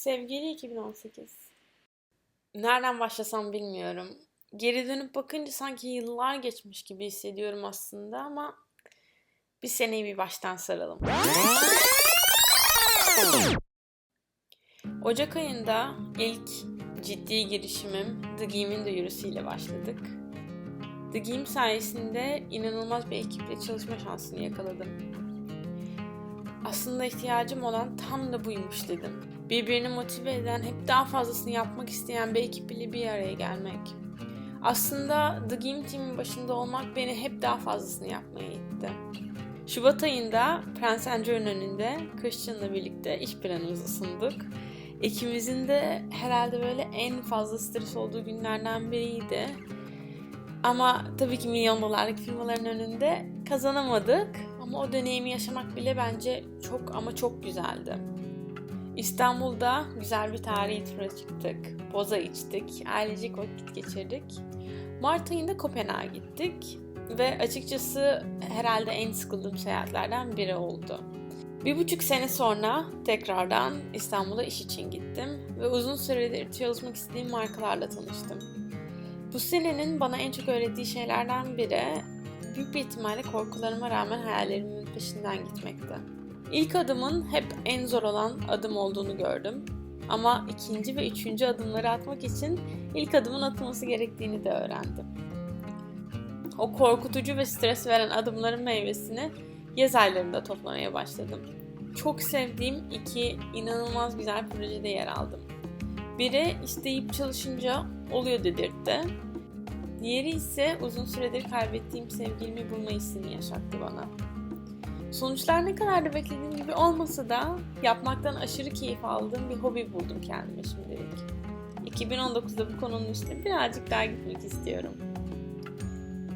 Sevgili 2018. Nereden başlasam bilmiyorum. Geri dönüp bakınca sanki yıllar geçmiş gibi hissediyorum aslında ama bir seneyi bir baştan saralım. Ocak ayında ilk ciddi girişimim The Game'in duyurusuyla başladık. The Game sayesinde inanılmaz bir ekiple çalışma şansını yakaladım. Aslında ihtiyacım olan tam da buymuş dedim. Birbirini motive eden, hep daha fazlasını yapmak isteyen bir ekiple bir araya gelmek. Aslında The Game Team'in başında olmak beni hep daha fazlasını yapmaya itti. Şubat ayında Prens Andrew'un önünde Christian'la birlikte iş planımızı sunduk. İkimizin de herhalde böyle en fazla stres olduğu günlerden biriydi. Ama tabii ki milyon dolarlık firmaların önünde kazanamadık. Ama o deneyimi yaşamak bile bence çok ama çok güzeldi. İstanbul'da güzel bir tarihi tura çıktık. Boza içtik, ailecek vakit geçirdik. Mart ayında Kopenhag'a gittik. Ve açıkçası herhalde en sıkıldığım seyahatlerden biri oldu. Bir buçuk sene sonra tekrardan İstanbul'a iş için gittim ve uzun süredir çalışmak istediğim markalarla tanıştım. Bu senenin bana en çok öğrettiği şeylerden biri büyük bir ihtimalle korkularıma rağmen hayallerimin peşinden gitmekti. İlk adımın hep en zor olan adım olduğunu gördüm. Ama ikinci ve üçüncü adımları atmak için ilk adımın atılması gerektiğini de öğrendim. O korkutucu ve stres veren adımların meyvesini yaz aylarında toplamaya başladım. Çok sevdiğim iki inanılmaz güzel projede yer aldım. Biri isteyip çalışınca oluyor dedirtti. Diğeri ise uzun süredir kaybettiğim sevgilimi bulma hissini yaşattı bana. Sonuçlar ne kadar da beklediğim gibi olmasa da yapmaktan aşırı keyif aldığım bir hobi buldum kendime şimdilik. 2019'da bu konunun üstüne birazcık daha gitmek istiyorum.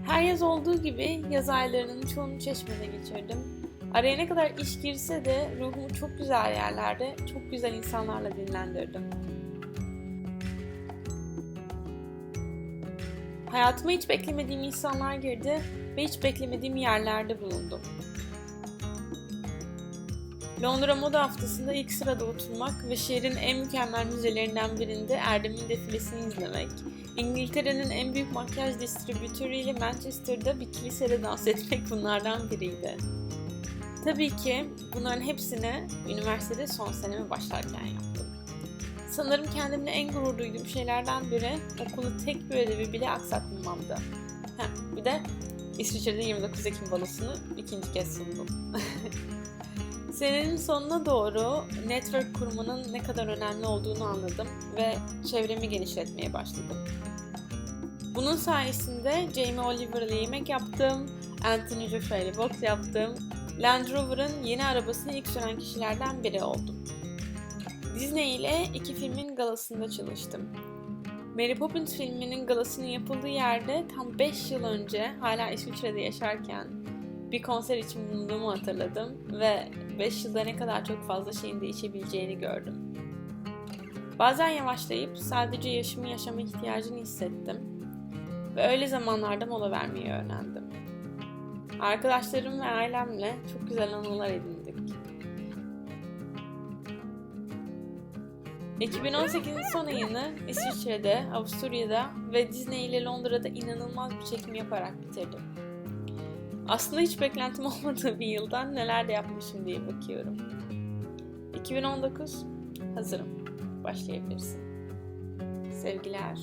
Her yaz olduğu gibi yaz aylarının çoğunu çeşmede geçirdim. Araya ne kadar iş girse de ruhumu çok güzel yerlerde, çok güzel insanlarla dinlendirdim. Hayatıma hiç beklemediğim insanlar girdi ve hiç beklemediğim yerlerde bulundum. Londra Moda Haftası'nda ilk sırada oturmak ve şehrin en mükemmel müzelerinden birinde Erdem'in defilesini izlemek, İngiltere'nin en büyük makyaj distribütörüyle Manchester'da bir kilisede dans etmek bunlardan biriydi. Tabii ki bunların hepsini üniversitede son seneme başlarken yaptım. Sanırım kendimle en gurur duyduğum şeylerden biri okulu tek bir ödevi bile aksatmamamdı. Heh, bir de İsviçre'de 29 Ekim balosunu ikinci kez sundum. Senenin sonuna doğru network kurmanın ne kadar önemli olduğunu anladım ve çevremi genişletmeye başladım. Bunun sayesinde Jamie Oliver ile yemek yaptım, Anthony Joshua ile boks yaptım, Land Rover'ın yeni arabasını ilk süren kişilerden biri oldum. Disney ile iki filmin galasında çalıştım. Mary Poppins filminin galasının yapıldığı yerde tam 5 yıl önce hala İsviçre'de yaşarken bir konser için bulunduğumu hatırladım ve 5 yılda ne kadar çok fazla şeyin değişebileceğini gördüm. Bazen yavaşlayıp sadece yaşımı yaşama ihtiyacını hissettim ve öyle zamanlarda mola vermeyi öğrendim. Arkadaşlarım ve ailemle çok güzel anılar edindik. 2018'in son ayını İsviçre'de, Avusturya'da ve Disney ile Londra'da inanılmaz bir çekim yaparak bitirdim. Aslında hiç beklentim olmadığı bir yıldan neler de yapmışım diye bakıyorum. 2019 hazırım. Başlayabilirsin. Sevgiler.